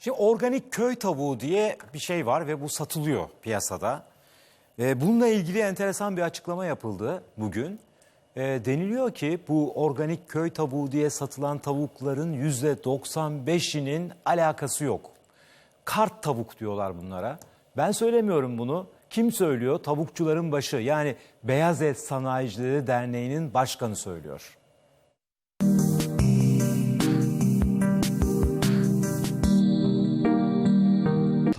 Şimdi organik köy tavuğu diye bir şey var ve bu satılıyor piyasada. E, bununla ilgili enteresan bir açıklama yapıldı bugün. E, deniliyor ki bu organik köy tavuğu diye satılan tavukların yüzde 95'inin alakası yok. Kart tavuk diyorlar bunlara. Ben söylemiyorum bunu. Kim söylüyor? Tavukçuların başı yani Beyaz Et Sanayicileri Derneği'nin başkanı söylüyor.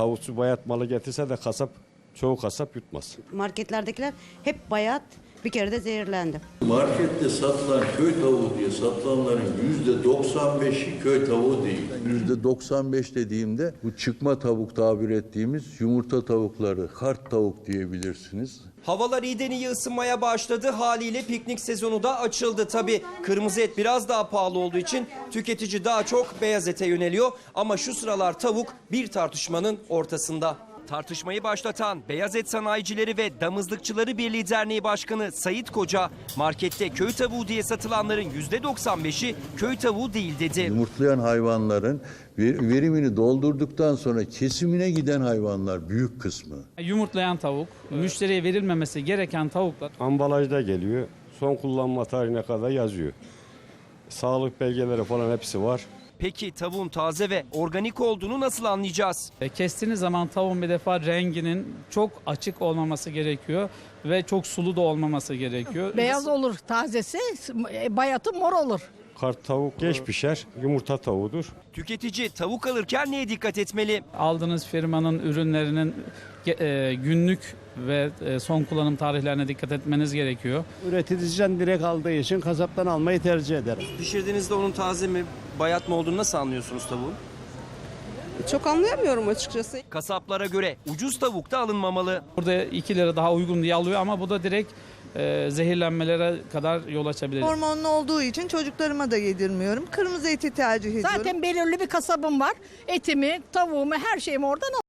Tavukçu bayat malı getirse de kasap çoğu kasap yutmaz. Marketlerdekiler hep bayat bir kere de zehirlendi. Markette satılan köy tavuğu diye satılanların yüzde 95'i köy tavuğu değil. Yüzde 95 dediğimde bu çıkma tavuk tabir ettiğimiz yumurta tavukları, kart tavuk diyebilirsiniz. Havalar iyiden iyi ısınmaya başladı. Haliyle piknik sezonu da açıldı. Tabi kırmızı et biraz daha pahalı olduğu için tüketici daha çok beyaz ete yöneliyor. Ama şu sıralar tavuk bir tartışmanın ortasında. Tartışmayı başlatan Beyaz Et Sanayicileri ve Damızlıkçıları Birliği Derneği Başkanı Sayit Koca, markette köy tavuğu diye satılanların %95'i köy tavuğu değil dedi. Yumurtlayan hayvanların ver- verimini doldurduktan sonra kesimine giden hayvanlar büyük kısmı. Yumurtlayan tavuk, müşteriye verilmemesi gereken tavuklar Ambalajda geliyor. Son kullanma tarihine kadar yazıyor. Sağlık belgeleri falan hepsi var. Peki tavuğun taze ve organik olduğunu nasıl anlayacağız? E, kestiğiniz zaman tavuğun bir defa renginin çok açık olmaması gerekiyor ve çok sulu da olmaması gerekiyor. Beyaz olur tazesi, e, bayatı mor olur. Kart tavuk geç pişer, yumurta tavuğudur. Tüketici tavuk alırken neye dikkat etmeli? Aldığınız firmanın ürünlerinin e, günlük ve e, son kullanım tarihlerine dikkat etmeniz gerekiyor. Üreticiden direkt aldığı için kasaptan almayı tercih ederim. Pişirdiğinizde onun taze mi, bayat mı olduğunu nasıl anlıyorsunuz tavuğun? Çok anlayamıyorum açıkçası. Kasaplara göre ucuz tavuk da alınmamalı. Burada 2 lira daha uygun diye alıyor ama bu da direkt e, zehirlenmelere kadar yol açabilir. Hormonlu olduğu için çocuklarıma da yedirmiyorum. Kırmızı eti tercih ediyorum. Zaten belirli bir kasabım var. Etimi, tavuğumu, her şeyimi oradan